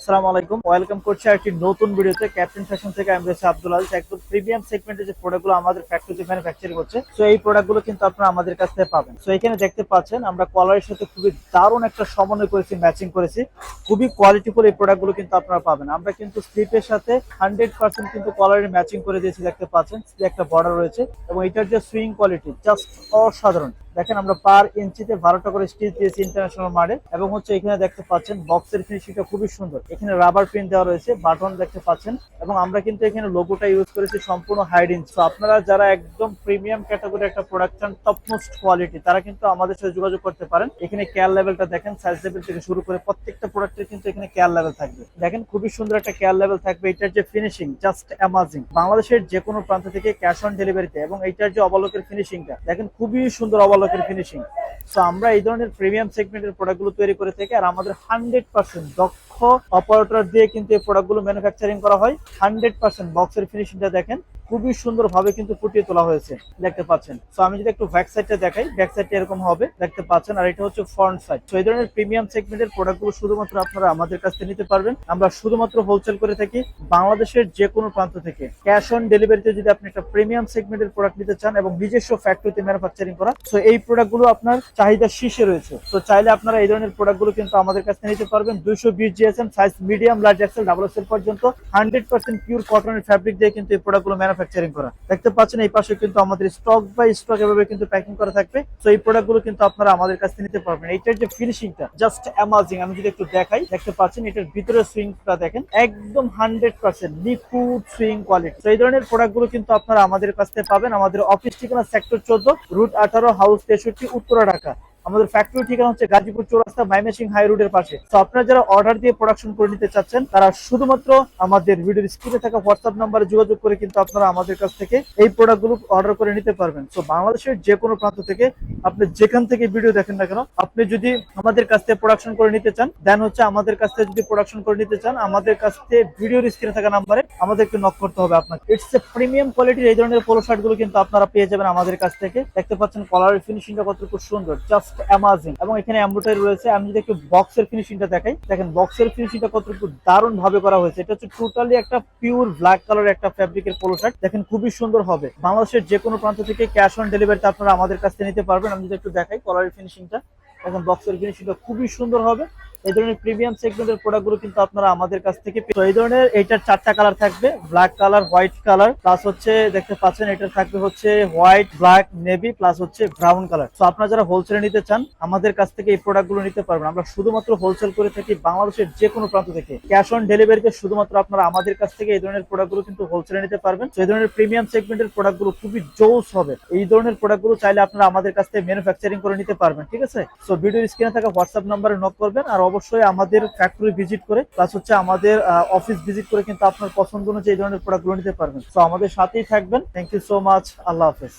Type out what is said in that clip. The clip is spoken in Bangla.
আসসালামু আলাইকুম। ওয়েলকাম করছি একটি নতুন ভিডিওতে। ক্যাপ্টেন ফ্যাশন থেকে আমি রয়েছে আব্দুল আলিস একদম প্রিমিয়াম সেগমেন্টের যে প্রোডাক্টগুলো আমাদের ফ্যাক্টরিতে ম্যানুফ্যাকচারিং হচ্ছে তো এই প্রোডাক্টগুলো কিন্তু আপনারা আমাদের কাছ থেকে পাবেন। তো এখানে দেখতে পাচ্ছেন, আমরা কলারের সাথে খুবই দারুণ একটা সমন্বয় করেছি ম্যাচিং করেছি। খুবই কোয়ালিটিফুল এই প্রোডাক্টগুলো কিন্তু আপনারা পাবেন। আমরা কিন্তু স্লিপের সাথে হান্ড্রেড পার্সেন্ট কিন্তু কলারের ম্যাচিং করে দিয়েছি, দেখতে পাচ্ছেন। একটা বর্ডার রয়েছে, এবং এটার যে সুইং কোয়ালিটি জাস্ট অসাধারণ। দেখেন আমরা পার ইঞ্চিতে বারোটা করে স্টিচ দিয়েছি ইন্টারন্যাশনাল মার্ডে এবং হচ্ছে এখানে দেখতে পাচ্ছেন বক্সের ফিনিশিংটা খুবই সুন্দর। এখানে রাবার প্রিন্ট দেওয়া রয়েছে বাটন দেখতে পাচ্ছেন। এবং আমরা কিন্তু এখানে লোগোটা ইউজ করেছি সম্পূর্ণ হাইড ইঞ্চ তো আপনারা যারা একদম প্রিমিয়াম ক্যাটাগরি একটা প্রোডাকশন টপ মোস্ট কোয়ালিটি তারা কিন্তু আমাদের সাথে যোগাযোগ করতে পারেন। এখানে কেয়ার লেভেলটা দেখেন সাইজ লেভেল থেকে শুরু করে প্রত্যেকটা প্রোডাক্টের কিন্তু এখানে কেয়ার লেভেল থাকবে। দেখেন খুবই সুন্দর একটা কেয়ার লেভেল থাকবে। এটার যে ফিনিশিং জাস্ট অ্যামাজিং বাংলাদেশের যে কোনো প্রান্ত থেকে ক্যাশ অন ডেলিভারিতে এবং এইটার যে অবলোকের ফিনিশিংটা দেখেন খুবই সুন্দর অবলোকের ফিনিশিং তো আমরা এই ধরনের প্রিমিয়াম সেগমেন্টের প্রোডাক্টগুলো তৈরি করে থাকি আর আমাদের হান্ড্রেড পার্সেন্ট দক্ষ অপারেটর দিয়ে কিন্তু এই প্রোডাক্টগুলো ম্যানুফ্যাকচারিং করা হয়। হান্ড্রেড পার্সেন্ট বক্সের ফিনিশিংটা দেখেন। খুবই সুন্দর ভাবে কিন্তু ফুটিয়ে তোলা হয়েছে, দেখতে পাচ্ছেন। তো আমি যদি একটু ব্যাক সাইডটা দেখাই ব্যাক সাইডটা এরকম হবে, দেখতে পাচ্ছেন। আর এটা হচ্ছে ফ্রন্ট সাইড তো এই ধরনের প্রিমিয়াম সেগমেন্টের প্রোডাক্টগুলো শুধুমাত্র আপনারা আমাদের কাছ থেকে নিতে পারবেন। আমরা শুধুমাত্র হোলসেল করে থাকি বাংলাদেশের যে কোনো প্রান্ত থেকে। ক্যাশ অন ডেলিভারিতে যদি আপনি একটা প্রিমিয়াম সেগমেন্টের প্রোডাক্ট নিতে চান এবং নিজস্ব ফ্যাক্টরিতে ম্যানুফ্যাকচারিং করা তো এই প্রোডাক্টগুলো আপনার চাহিদা শীর্ষে রয়েছে। তো চাইলে আপনারা এই ধরনের প্রোডাক্টগুলো কিন্তু আমাদের কাছ থেকে নিতে পারবেন। দুইশো বিশ GSM size medium large XL double XL পর্যন্ত হান্ড্রেড পার্সেন্ট পিওর কটনের ফ্যাব্রিক দিয়ে কিন্তু এই প্রোডাক্টগুলো ম্যানুফ্যাকচারিং করা। দেখতে পাচ্ছেন এই পাশে কিন্তু আমাদের স্টক বাই স্টক এভাবে কিন্তু প্যাকিং করা থাকবে। তো এই প্রোডাক্টগুলো কিন্তু আপনারা আমাদের কাছ নিতে পারবেন। এইটার যে ফিনিশিংটা জাস্ট অ্যামাজিং আমি যদি একটু দেখাই, দেখতে পাচ্ছেন এটার ভিতরে সুইংটা দেখেন, একদম হান্ড্রেড পার্সেন্ট নিখুঁত সুইং কোয়ালিটি তো এই ধরনের প্রোডাক্টগুলো কিন্তু আপনারা আমাদের কাছ থেকে পাবেন। আমাদের অফিস ঠিকানা সেক্টর চোদ্দ রুট আঠারো হাউস তেষট্টি, উত্তরা, ঢাকা। আমাদের ফ্যাক্টরি ঠিকানা হচ্ছে গাজীপুর চৌরাস্তা মাইমেসিং হাই রোডের পাশে। তো আপনারা যারা অর্ডার দিয়ে প্রোডাকশন করে নিতে চাচ্ছেন, তারা শুধুমাত্র আমাদের ভিডিওর স্ক্রিনে থাকা হোয়াটসঅ্যাপ নাম্বারে যোগাযোগ করে কিন্তু আপনারা আমাদের কাছ থেকে এই প্রোডাক্টগুলো অর্ডার করে নিতে পারবেন। তো বাংলাদেশের যে কোনো প্রান্ত থেকে আপনি যেখান থেকে ভিডিও দেখেন না কেন, আপনি যদি আমাদের কাছ থেকে প্রোডাকশন করে নিতে চান দেন হচ্ছে আমাদের কাছ থেকে যদি প্রোডাকশন করে নিতে চান, আমাদের কাছ থেকে ভিডিওর স্ক্রিনে থাকা নাম্বারে আমাদেরকে নক করতে হবে আপনাকে। ইটস এ প্রিমিয়াম কোয়ালিটির এই ধরনের পোলো শার্টগুলো কিন্তু আপনারা পেয়ে যাবেন আমাদের কাছ থেকে। দেখতে পাচ্ছেন কলারের ফিনিশিংটা কতটুকু সুন্দর। জাস্ট অ্যামাজিং এবং এখানে এমব্রয়ডারি রয়েছে। আমি যদি একটু বক্সের ফিনিশিংটা দেখাই, দেখেন বক্সের ফিনিশিংটা কতটুকু দারুণ ভাবে করা হয়েছে। এটা হচ্ছে টোটালি একটা পিওর ব্ল্যাক কালার একটা ফ্যাব্রিকের পোলো শার্ট দেখেন খুবই সুন্দর হবে। বাংলাদেশের যে কোনো প্রান্ত থেকে ক্যাশ অন ডেলিভারিতে আপনারা আমাদের কাছ থেকে নিতে পারবেন। আমি যদি একটু দেখাই কলারের ফিনিশিংটা দেখেন বক্সের ফিনিশিংটা খুবই সুন্দর হবে। এই ধরনের প্রিমিয়াম সেগমেন্টের প্রোডাক্টগুলো কিন্তু আপনারা আমাদের কাছ থেকে তো এই ধরনের এইটার চারটা কালার থাকবে black colour white colour plus হচ্ছে দেখতে পাচ্ছেন এটা থাকবে হচ্ছে হোয়াইট ব্ল্যাক নেভি প্লাস হচ্ছে ব্রাউন কালার তো আপনারা যারা হোলসেলে নিতে চান, আমাদের কাছ থেকে এই প্রোডাক্টগুলো নিতে পারবেন। আমরা শুধুমাত্র হোলসেল করে থাকি বাংলাদেশের যে কোনো প্রান্ত থেকে। ক্যাশ অন ডেলিভারিতে শুধুমাত্র আপনারা আমাদের কাছ থেকে এই ধরনের প্রোডাক্টগুলো কিন্তু হোলসেলে নিতে পারবেন। তো এই ধরনের প্রিমিয়াম সেগমেন্টের প্রোডাক্টগুলো খুবই জোস হবে। এই ধরনের প্রোডাক্টগুলো চাইলে আপনারা আমাদের কাছ থেকে ম্যানুফ্যাকচারিং করে নিতে পারবেন, ঠিক আছে? সো ভিডিওর স্ক্রিনে থাকা হোয়াটসঅ্যাপ নাম্বারে নক করবেন আর অবশ্যই আমাদের ফ্যাক্টরি ভিজিট করে প্লাস হচ্ছে আমাদের অফিস ভিজিট করে কিন্তু আপনার পছন্দ অনুযায়ী এই ধরনের প্রোডাক্টগুলো নিতে পারবেন। তো আমাদের সাথেই থাকবেন। থ্যাংক ইউ সো মাচ আল্লাহ হাফেজ।